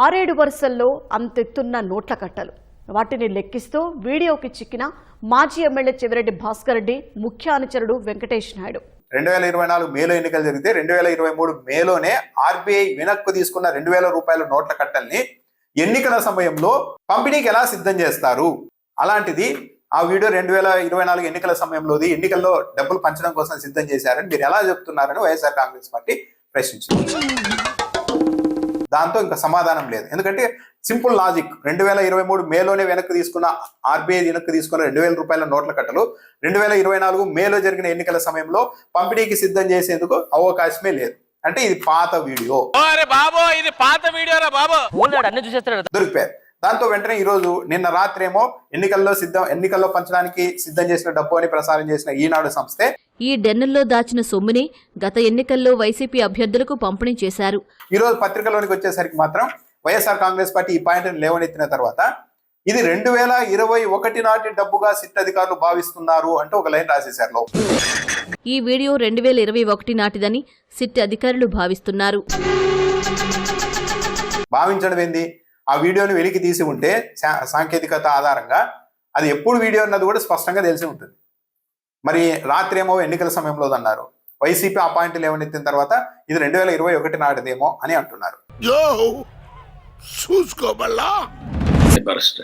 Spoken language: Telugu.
ఆరేడు వరుసల్లో అంతెత్తున్న నోట్ల కట్టలు. వాటిని లెక్కిస్తూ వీడియోకి చిక్కిన మాజీ ఎమ్మెల్యే చెవిరెడ్డి భాస్కర్ రెడ్డి ముఖ్య అనుచరుడు వెంకటేష్ నాయుడు. రెండు వేల ఇరవై నాలుగు మేలో ఎన్నికలు జరిగితే రెండు వేల ఇరవై మూడు మేలోనే ఆర్బీఐ వెనక్కు తీసుకున్న రెండు వేల రూపాయల నోట్ల కట్టల్ని ఎన్నికల సమయంలో పంపిణీకి ఎలా సిద్ధం చేస్తారు? అలాంటిది ఆ వీడియో రెండు వేల ఇరవై నాలుగు ఎన్నికల సమయంలోది ఎన్నికల్లో డబ్బులు పంచడం కోసం సిద్ధం చేశారని మీరు ఎలా చెప్తున్నారని వైఎస్ఆర్ కాంగ్రెస్ పార్టీ ప్రశ్నించింది. దాంతో ఇంకా సమాధానం లేదు. ఎందుకంటే సింపుల్ లాజిక్. రెండు వేల ఇరవై మూడు మేలోనే వెనక్కి తీసుకున్న ఆర్బీఐ వెనక్కి తీసుకున్న రెండు వేల రూపాయల నోట్ల కట్టలు రెండు వేల ఇరవై నాలుగు మేలో జరిగిన ఎన్నికల సమయంలో పంపిణీకి సిద్ధం చేసేందుకు అవకాశమే లేదు. అంటే ఇది పాత వీడియో. అరే బాబో ఇది పాత వీడియోరా బాబో? ఊళ్ళో అన్ని చూసేస్తాడు. దొరికిపోయారు. దాంతో వెంటనే ఈ రోజు నిన్న రాత్రి ఏమో ఎన్నికల్లో సిద్ధం ఎన్నికల్లో పంచడానికి సిద్ధం చేసిన డబ్బు అని ప్రసారం చేసిన ఈనాడు సంస్థే ఈ డెన్నుల్లో దాచిన సొమ్ముని గత ఎన్నికల్లో వైసీపీ అభ్యర్థులకు పంపిణీ చేశారు. ఈ రోజు పత్రికలోనికి వచ్చేసరికి మాత్రం వైఎస్ఆర్ కాంగ్రెస్ పార్టీ ఈ పాయింట్ లేవనెత్తిన తర్వాత ఇది రెండు వేల ఇరవై ఒకటి నాటి డబ్బుగా సిట్ అధికారులు భావిస్తున్నారు అంటూ ఒక లైన్ రాసేశారు ఈ వీడియో రెండు వేల ఇరవై ఒకటి నాటిదని సిట్ అధికారులు భావిస్తున్నారు. భావించడం ఏంది? ఆ వీడియోని వెలికి తీసి ఉంటే సాంకేతికత ఆధారంగా అది ఎప్పుడు వీడియో అన్నది కూడా స్పష్టంగా తెలిసి ఉంటుంది. మరి రాత్రి ఏమో ఎన్నికల సమయంలో అన్నారు వైసీపీ ఆ పాయింట్ లేవనెత్తిన తర్వాత ఇది రెండు వేల ఇరవై ఒకటి నాటిదేమో అని అంటున్నారు. బరస్ట్